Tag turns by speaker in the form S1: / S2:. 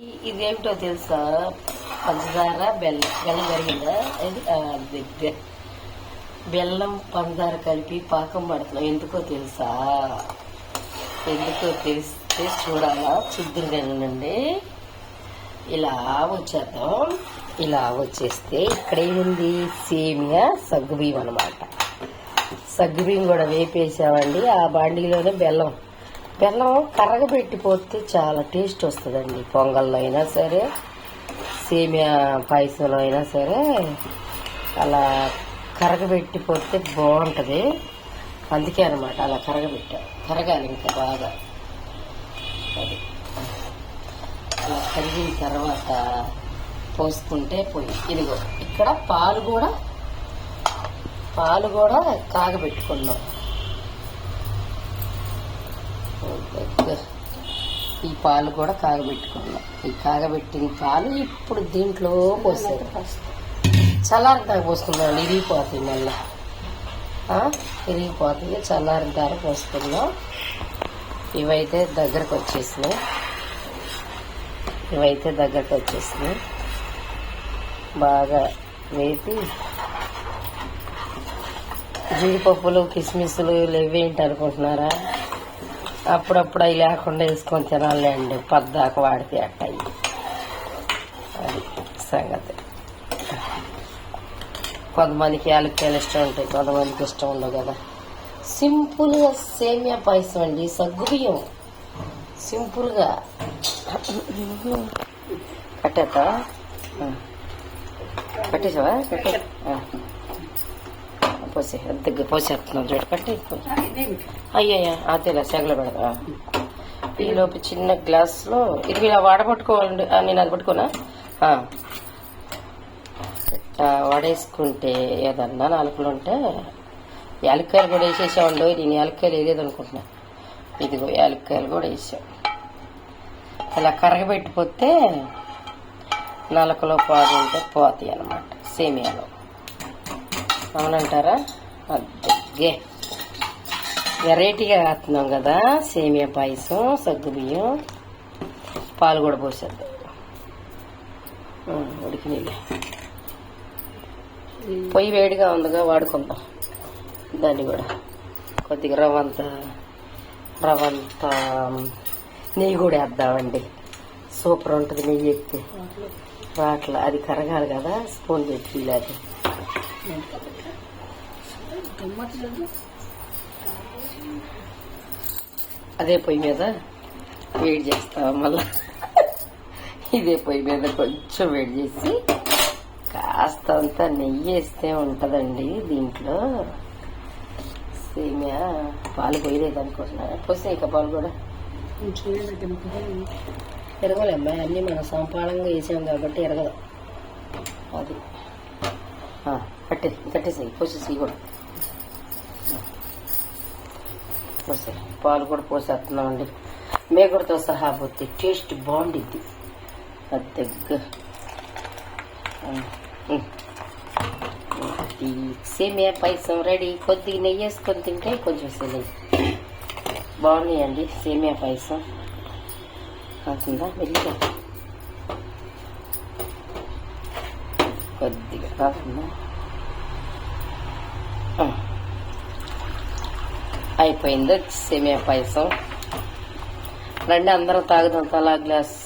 S1: ఇదేమిటో తెలుసా? పంచదార బెల్లం బెల్లం కరిగిందా? బెల్లం పంచదార కలిపి పాకం పడుతున్నాం. ఎందుకో తెలుసా? ఎందుకో తెలిస్తే చూడాలా? చూద్దరుగానండి ఇలా వచ్చేద్దాం. ఇలా వచ్చేస్తే ఇక్కడ ఏముంది? సేమియా సగ్గుబియ్యం అనమాట సగ్గుబియ్యం కూడా వేపేసామండి. ఆ బాండీలోనే బెల్లం. బెల్లం కరగబెట్టిపోతే చాలా టేస్ట్ వస్తుందండి. పొంగల్లో అయినా సరే సేమియా పాయసంలో అయినా సరే అలా కరగబెట్టిపోతే బాగుంటుంది. అందుకే అనమాట అలా కరగబెట్టా. కరగాలి ఇంకా బాగా. అది. అలా కరిగిన తర్వాత పోసుకుంటే పోయి. ఇదిగో ఇక్కడ పాలు కూడా పాలు కూడా కాగబెట్టుకున్నాం. ఈ పాలు కూడా కాగబెట్టుకున్నాం. ఈ కాగబెట్టిన పాలు ఇప్పుడు దీంట్లో పోసారు చల్లారిన దాకా పోసుకుందాం. ఇరిగిపోతాయి మళ్ళీ. ఆ, ఇరిగిపోతుంది చల్లారిన దాకా పోసుకుందాం. ఇవైతే దగ్గరకు వచ్చేసినాయి. ఇవైతే దగ్గరకు వచ్చేసినాయి. బాగా వేపి జీడిపప్పులు కిస్మిస్లు ఇవేంటి అనుకుంటున్నారా? అప్పుడప్పుడు అవి లేకుండా వేసుకొని తినాలండి పద్దాక వాడితే అట్టయి అది సంగతి. కొంతమందికి యాలక్కాయలు ఇష్టం ఉంటాయి కొంతమందికి ఇష్టం ఉండవు కదా. సింపుల్గా సేమియా పాయసం అండి సగ్గుబియ్యం. సింపుల్గా. కట్టేస్తావా కట్టేసావా? కట్టే. పోసే దగ్గర పోసేస్తున్నాం చూడు కట్టే అయ్యయ్యా అదేలా సెగలు పెడతా ఈలోపు చిన్న గ్లాస్లో ఇది ఇలా వాడబట్టుకోవాలండి నేను అది పట్టుకోనా? వడేసుకుంటే ఏదన్నా నాలుగులు ఉంటే యాలక్కాయలు కూడా వేసేసామండి నేను యాలక్కాయలు వేయలేదు అనుకుంటున్నా. ఇదిగో యాలక్కాయలు కూడా వేసాం. ఇలా కరగబెట్టిపోతే నలకలో పాడు ఉంటే పోతాయి అన్నమాట సేమియాలో. అవునంటారా అద్దెగ్గే వెరైటీగా కాస్తున్నాం కదా సేమియా పాయసం సగ్గుబియ్యం పాలు కూడా పోసేద్దాం. ఉడికినీళ్ళే పొయ్యి వేడిగా ఉందిగా వాడుకుందాం. దాన్ని కూడా. కొద్దిగా రవ్వంత రవ్వంత నెయ్యి కూడా వేద్దామండి. సూపర్ ఉంటుంది నెయ్యి ఎత్తి. వాటిలో అది కరగాలి కదా స్పూన్ పెట్టి లేదు అదే పొయ్యి మీద వేడి చేస్తాం మళ్ళా. ఇదే పొయ్యి మీద కొంచెం వేడి చేసి కాస్త అంతా నెయ్యి వేస్తే ఉంటుందండి దీంట్లో. సేమియా పాలు పోయలేదు అనుకుంటున్నా పోసే ఇక పాలు కూడా? ఎరగలే అమ్మాయి అన్నీ మనం సంపాడంగా వేసాం కాబట్టి ఎరగదు. అది. ఆ, కట్టే కట్టేసి పోసేసి కూడా పోసే పాలు కూడా పోసేస్తున్నామండి మేకడతో సహా పోతే టేస్ట్ బాగుండిద్ది. అది దగ్గర సేమియా పాయసం రెడీ. కొద్దిగా నెయ్యి వేసుకొని తింటే కొంచెం సెలవు బాగున్నాయండి సేమియా పాయసం. కాకుండా వెళ్ళి కొద్దిగా కాకుండా అయిపోయింది. సేమియా పాయసం. రండి అందరం తాగుదాం. తలా గ్లాస్